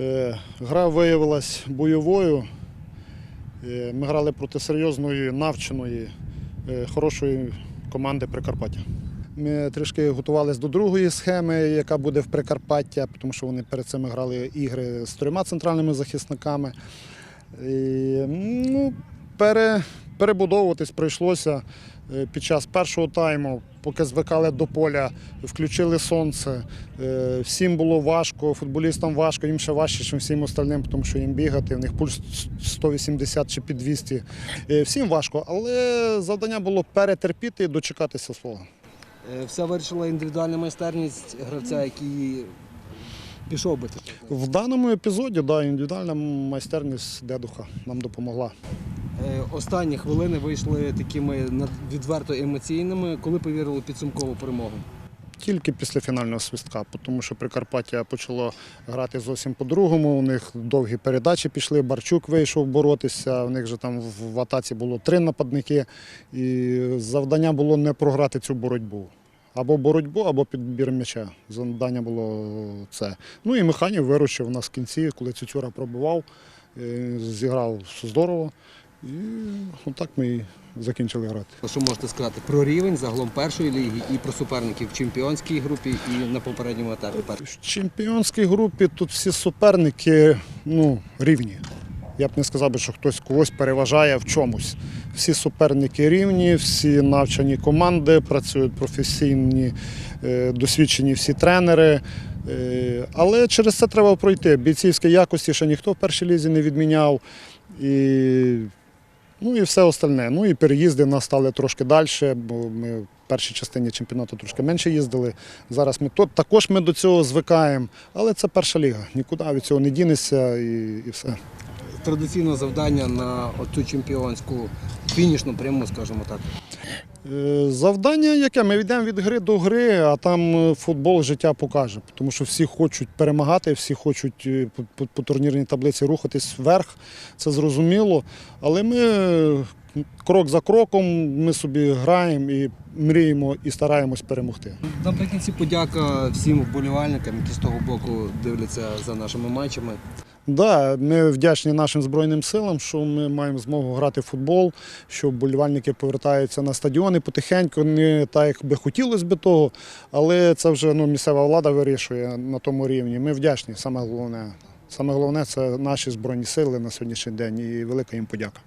Е, Гра виявилась бойовою. Е, Ми грали проти серйозної, навченої, е, хорошої команди Прикарпаття. Ми трішки готувалися до другої схеми, яка буде в Прикарпаття, тому що вони перед цим грали ігри з трьома центральними захисниками. І, ну, пере, перебудовуватись прийшлося е, під час першого тайму, поки звикали до поля, включили сонце. Е, Всім було важко, футболістам важко, їм ще важче, ніж всім остальним, тому що їм бігати, в них пульс 180 чи під 200. Е, Всім важко, але завдання було перетерпіти і дочекатися свого. Все вирішила індивідуальна майстерність гравця, який пішов бити. В даному епізоді да, індивідуальна майстерність дедуха нам допомогла. Е, Останні хвилини вийшли такими відверто емоційними, коли повірили підсумкову перемогу. Тільки після фінального свистка, тому що Прикарпаття почало грати зовсім по-другому. У них довгі передачі пішли. Барчук вийшов боротися. У них же там в в атаці було три нападники. І завдання було не програти цю боротьбу. Або боротьбу, або підбір м'яча. Завдання було це. Ну і Механів виручив нас в кінці, коли Цюцюра пробував, е, зіграв здорово. І отак ми і закінчили грати. Що можете сказати про рівень загалом першої ліги і про суперників в чемпіонській групі і на попередньому етапі? В чемпіонській групі тут всі суперники ну, рівні. Я б не сказав, що хтось когось переважає в чомусь. Всі суперники рівні, всі навчені команди, працюють професійні, е, досвідчені всі тренери. Е, Але через це треба пройти. Бійцівські якості ще ніхто в першій лізі не відміняв. І, ну і все остальне. Ну і переїзди в нас стали трошки далі, бо ми в першій частині чемпіонату трошки менше їздили. Зараз ми тут також ми до цього звикаємо, але це перша ліга. Нікуди від цього не дінешся і, і все. Традиційне завдання на цю чемпіонську фінішну пряму, скажімо так. Е, Завдання яке? Ми йдемо від гри до гри, а там е, футбол життя покаже. Тому що всі хочуть перемагати, всі хочуть е, по, турнірній таблиці рухатись вверх. Це зрозуміло. Але ми крок за кроком ми собі граємо і мріємо і стараємось перемогти. Наприкінці подяка всім вболівальникам, які з того боку дивляться за нашими матчами. Да, ми вдячні нашим Збройним силам, що ми маємо змогу грати в футбол, що болівальники повертаються на стадіони потихеньку, не так, як би хотілося б того, але це вже ну, місцева влада вирішує на тому рівні. Ми вдячні, саме головне. Саме головне це наші Збройні сили на сьогоднішній день і велика їм подяка.